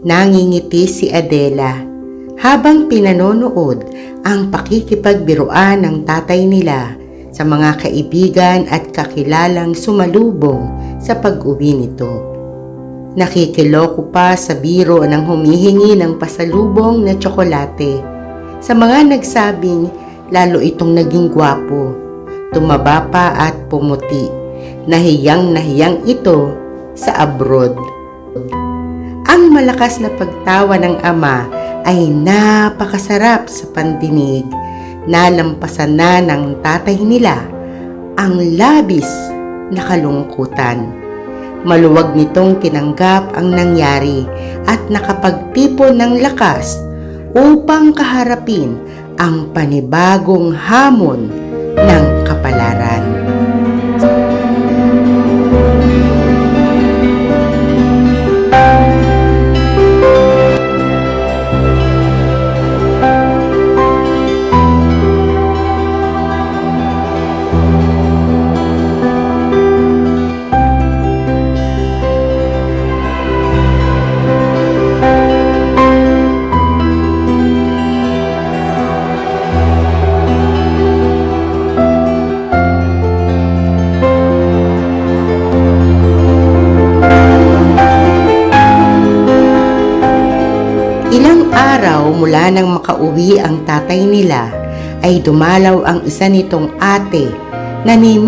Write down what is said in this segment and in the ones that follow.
Nangingiti si Adela habang pinanonood ang pakikipagbiruan ng tatay nila sa mga kaibigan at kakilalang sumalubong sa pag-uwi nito. Nakikiloko pa sa biro ng humihingi ng pasalubong na tsokolate. Sa mga nagsabing lalo itong naging gwapo, tumaba pa at pumuti. Nahiyang nahiyang ito sa abroad. Ang malakas na pagtawa ng ama ay napakasarap sa pandinig. Nalampasan na ng tatay nila ang labis na kalungkutan. Maluwag nitong tinanggap ang nangyari at nakapagtipon ng lakas upang kaharapin ang panibagong hamon ng kapalaran. Makauwi ang tatay nila ay dumalaw ang isa nitong ate na ni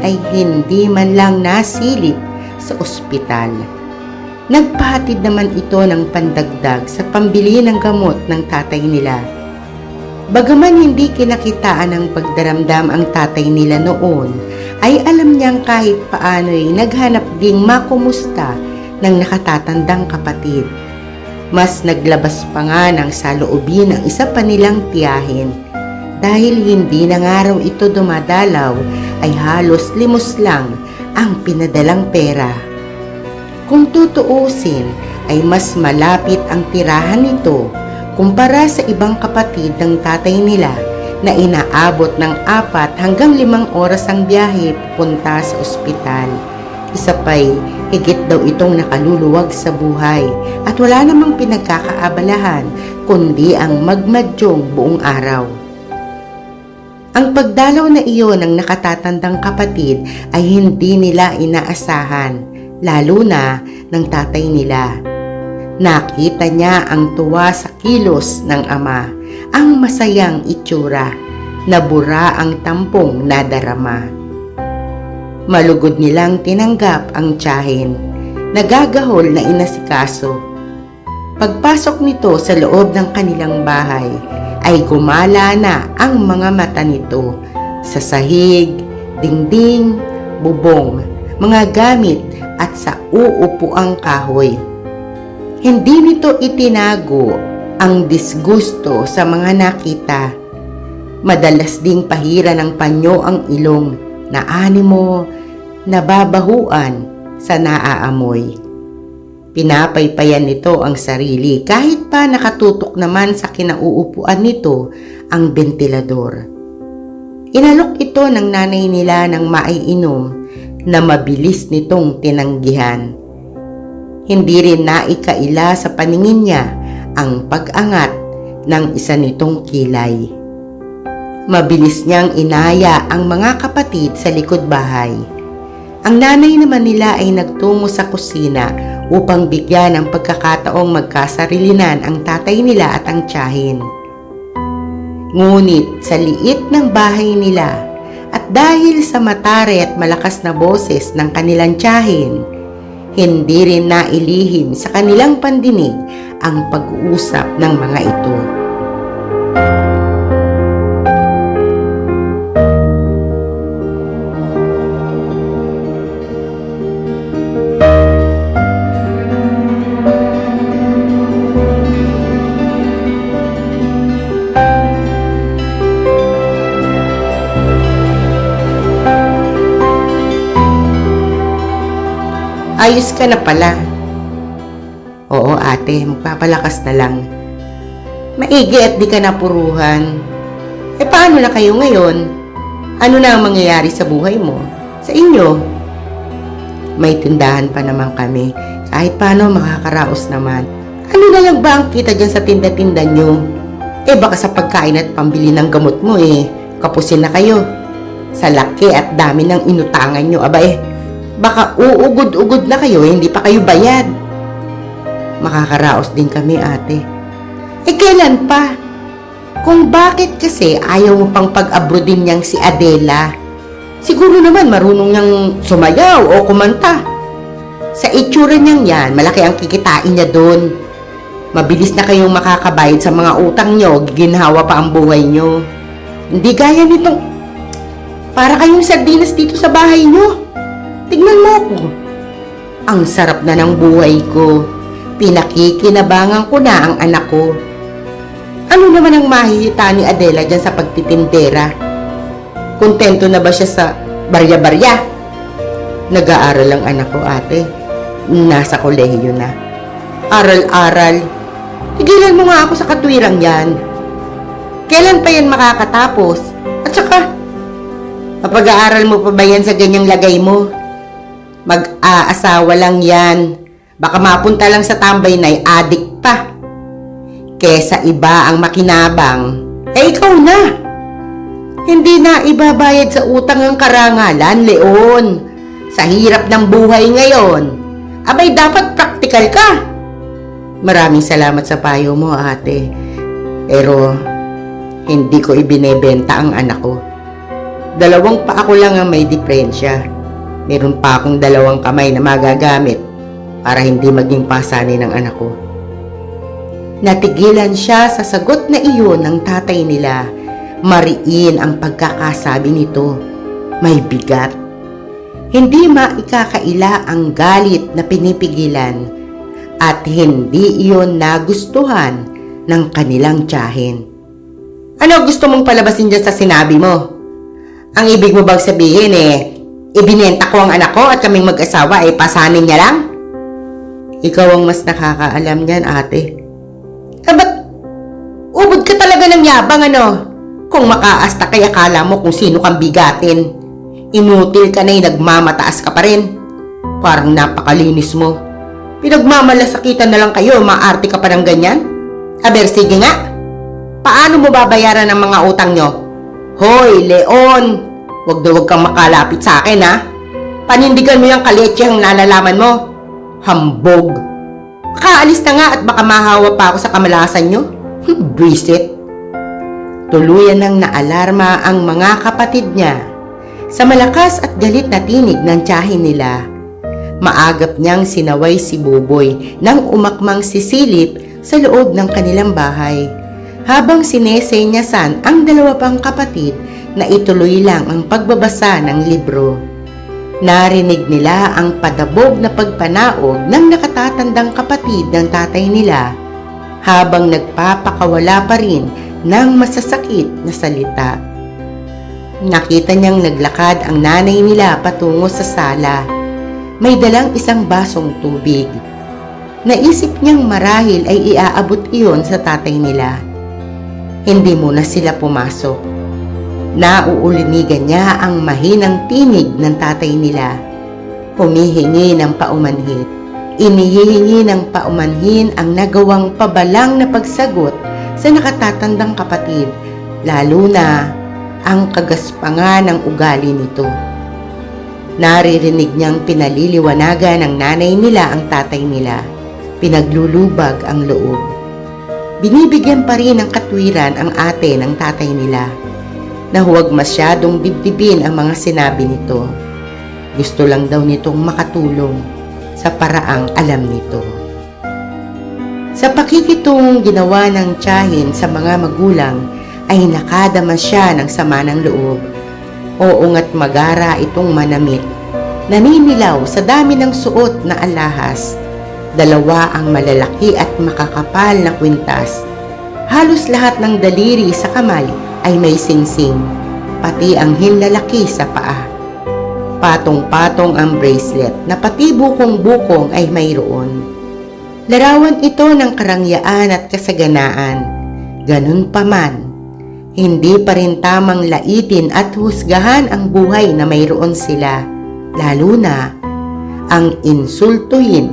ay hindi man lang nasilip sa ospital. Nagpahatid naman ito ng pandagdag sa pambili ng gamot ng tatay nila. Bagaman hindi kinakitaan ng pagdaramdam ang tatay nila noon, ay alam niyang kahit paano'y naghanap ding makumusta ng nakatatandang kapatid. Mas naglabas pa nga ng saloobin ang isa pa nilang tiyahin. Dahil hindi na nga ito dumadalaw, ay halos limos lang ang pinadalang pera. Kung tutuusin, ay mas malapit ang tirahan nito kumpara sa ibang kapatid ng tatay nila na inaabot ng apat hanggang limang oras ang biyahe punta sa ospital. Isa pa'y higit daw itong nakaluluwag sa buhay at wala namang pinagkakaabalahan kundi ang magmadyong buong araw. Ang pagdalaw na iyon ng nakatatandang kapatid ay hindi nila inaasahan, lalo na ng tatay nila. Nakita niya ang tuwa sa kilos ng ama, ang masayang itsura, nabura ang tampong nadarama. Malugod nilang tinanggap ang tiyahin, nagagahol na inasikaso. Pagpasok nito sa loob ng kanilang bahay, ay gumala na ang mga mata nito sa sahig, dingding, bubong, mga gamit at sa uupuang kahoy. Hindi nito itinago ang disgusto sa mga nakita. Madalas ding pahira ng panyo ang ilong na animo, nababahuan sa naaamoy. Pinapaypayan nito ang sarili kahit pa nakatutok naman sa kinauupuan nito ang ventilador. Inalok ito ng nanay nila ng maiinom na mabilis nitong tinanggihan. Hindi rin naikaila sa paningin niya ang pag-angat ng isa nitong kilay. Mabilis niyang inaya ang mga kapatid sa likod bahay. Ang nanay naman nila ay nagtungo sa kusina upang bigyan ng pagkakataong magkasarilinan ang tatay nila at ang tiyahin. Ngunit sa liit ng bahay nila at dahil sa matare at malakas na boses ng kanilang tiyahin, hindi rin nailihim sa kanilang pandinig ang pag-uusap ng mga ito. Ayos ka na pala. Oo ate, magpapalakas na lang. Maigi at di ka napuruhan. Eh paano na kayo ngayon? Ano na ang mangyayari sa buhay mo? Sa inyo? May tindahan pa naman kami. Kahit paano makakaraos naman. Ano na lang ba ang kita dyan sa tinda-tinda nyo? Eh baka sa pagkain at pambili ng gamot mo eh, kapusin na kayo. Sa laki at dami ng inutangan nyo, aba eh, baka uugod-ugod na kayo, hindi pa kayo bayad. Makakaraos din kami ate. Eh kailan pa? Kung bakit kasi ayaw mo pang pag-abrodin niyang si Adela? Siguro naman marunong niyang sumayaw o kumanta. Sa itsura niyang yan, malaki ang kikitain niya doon. Mabilis na kayong makakabayad sa mga utang niyo, giginhawa pa ang buhay niyo. Hindi gaya nitong... Para kayong sardinas dito sa bahay niyo. Tignan mo ako. Ang sarap na ng buhay ko. Pinakikinabangan ko na ang anak ko. Ano naman ang mahihita ni Adela dyan sa pagtitindera? Kontento na ba siya sa barya-barya? Nag-aaral ang anak ko ate. Nasa kolehiyo na. Aral-aral. Tigilan mo nga ako sa katwirang yan. Kailan pa yan makakatapos? At saka, mapag-aaral mo pa ba yan sa ganyang lagay mo? Mag-aasawa lang yan. Baka mapunta lang sa tambay na adik pa. Kesa iba ang makinabang, eh ikaw na. Hindi na ibabayad sa utang ang karangalan, Leon. Sa hirap ng buhay ngayon, abay dapat praktikal ka. Maraming salamat sa payo mo, ate. Pero, hindi ko ibinebenta ang anak ko. Dalawang pa ako lang ang may diferensya. Meron pa akong dalawang kamay na magagamit para hindi maging pasani ng anak ko. Natigilan siya sa sagot na iyon ng tatay nila. Mariin ang pagkakasabi nito. May bigat. Hindi maikakaila ang galit na pinipigilan at hindi iyon nagustuhan ng kanilang tiyahin. Ano gusto mong palabasin dyan sa sinabi mo? Ang ibig mo bang sabihin eh, ibinenta ko ang anak ko at kaming mag-asawa ay pasanin niya lang? Ikaw ang mas nakakaalam niyan ate. Eh ba't ubod ka talaga ng yabang ano? Kung makaasta kay akala mo kung sino kang bigatin. Inutil ka na nagmamataas ka pa rin. Parang napakalinis mo. Pinagmamalasakitan na lang kayo, maarte ka pa ng ganyan? Aber, sige nga. Paano mo babayaran ang mga utang nyo? Hoy, Leon! Huwag na huwag kang makalapit sa akin, ha? Panindigan mo yung kaletsehang nalalaman mo. Hambog! Kaalis na nga at baka mahawa pa ako sa kamalasan nyo. Visit. Tuluyan nang naalarma ang mga kapatid niya. Sa malakas at galit na tinig ng tiyahin nila, maagap niyang sinaway si Buboy nang umakmang sisilip sa loob ng kanilang bahay. Habang sinesenyasan ang dalawa pang kapatid na ituloy lang ang pagbabasa ng libro. Narinig nila ang padabog na pagpanaog ng nakatatandang kapatid ng tatay nila habang nagpapakawala pa rin ng masasakit na salita. Nakita niyang naglakad ang nanay nila patungo sa sala. May dalang isang basong tubig. Naisip niyang marahil ay iaabot iyon sa tatay nila. Hindi muna sila pumasok. Nauulinigan niya ang mahinang tinig ng tatay nila. Humihingi ng paumanhin. Inihihingi ng paumanhin ang nagawang pabalang na pagsagot sa nakatatandang kapatid, lalo na ang kagaspangan ng ugali nito. Naririnig niyang pinaliliwanagan ng nanay nila ang tatay nila. Pinaglulubag ang loob. Binibigyan pa rin ng katwiran ang ate ng tatay nila na huwag masyadong dibdibin ang mga sinabi nito. Gusto lang daw nitong makatulong sa paraang alam nito. Sa pakikitong ginawa ng tiyahin sa mga magulang ay nakadama siya ng sama ng loob. Oo nga't magara itong manamit. Naninilaw sa dami ng suot na alahas. Dalawa ang malalaki at makakapal na kwintas. Halos lahat ng daliri sa kamay ay may singsing, pati ang hinlalaki sa paa. Patong-patong ang bracelet na pati bukong-bukong ay mayroon. Larawan ito ng karangyaan at kasaganaan. Ganun pa man, hindi pa rin tamang laitin at husgahan ang buhay na mayroon sila, lalo na ang insultuhin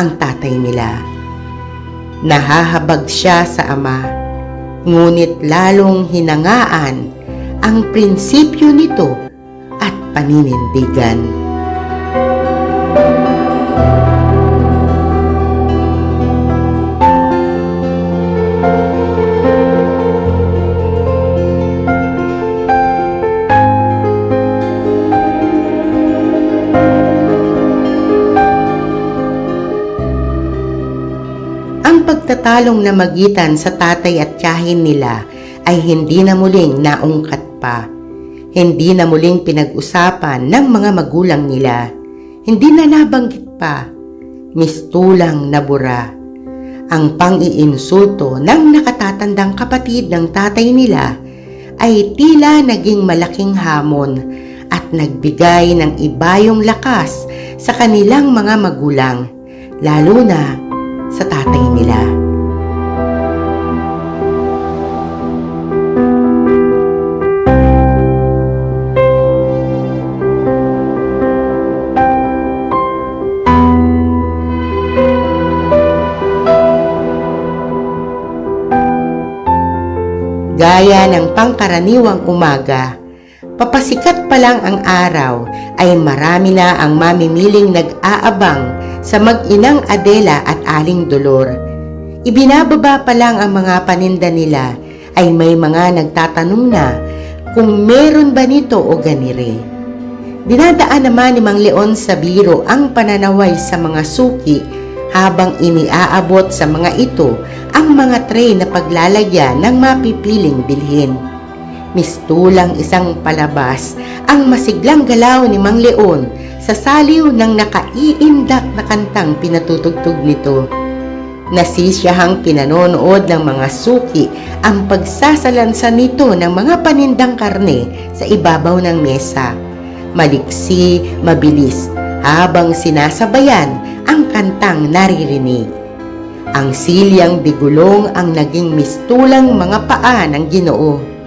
ang tatay nila. Nahahabag siya sa ama, ngunit lalong hinangaan ang prinsipyo nito at paninindigan. Pagtatalong na magitan sa tatay at tiyahin nila ay hindi na muling naungkat pa. Hindi na muling pinag-usapan ng mga magulang nila. Hindi na nabanggit pa. Mistulang nabura. Ang pang-iinsulto ng nakatatandang kapatid ng tatay nila ay tila naging malaking hamon at nagbigay ng ibayong lakas sa kanilang mga magulang, lalo na sa tatay nila. Gaya ng pangkaraniwang umaga, papasikat pa lang ang araw ay marami na ang mamimiling nag-aabang sa mag-inang Adela at Aling Dolor. Ibinababa pa lang ang mga paninda nila ay may mga nagtatanong na kung meron ba nito o ganire. Dinadaan naman ni Mang Leon sa biro ang pananaway sa mga suki habang iniaabot sa mga ito ang mga tray na paglalagyan ng mapipiling bilhin. Mistulang isang palabas ang masiglang galaw ni Mang Leon sa saliw ng nakaiindak na kantang pinatutugtog nito. Nasisiyahang pinanonood ng mga suki ang pagsasalansa nito ng mga panindang karne sa ibabaw ng mesa. Maliksi, mabilis, habang sinasabayan ang kantang naririnig. Ang silyang digulong ang naging mistulang mga paa ng ginoo.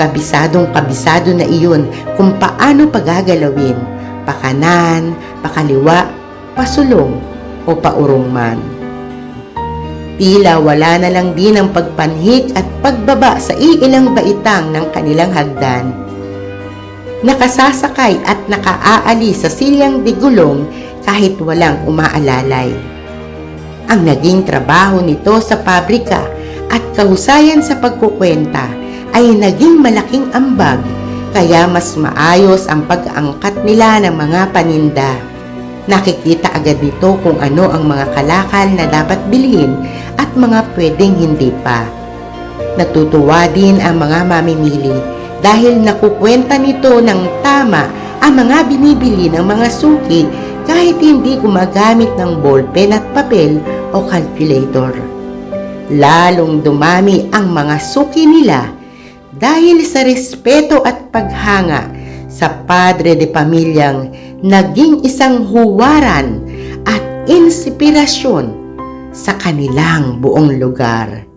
Kabisadong kabisado na iyon kung paano pagagalawin, pakanan, pakaliwa, pasulong o paurong man. Tila wala na lang din ang pagpanhik at pagbaba sa iilang baitang ng kanilang hagdan. Nakasasakay at nakaaalis sa silyang digulong kahit walang umaalalay. Ang naging trabaho nito sa pabrika at kahusayan sa pagkukwenta ay naging malaking ambag kaya mas maayos ang pag-angkat nila ng mga paninda. Nakikita agad nito kung ano ang mga kalakal na dapat bilhin at mga pwedeng hindi pa. Natutuwa din ang mga mamimili dahil nakukwenta nito ng tama ang mga binibili ng mga suki kahit hindi gumagamit ng ballpen at papel o calculator. Lalong dumami ang mga suki nila dahil sa respeto at paghanga sa padre de pamilyang naging isang huwaran at inspirasyon sa kanilang buong lugar.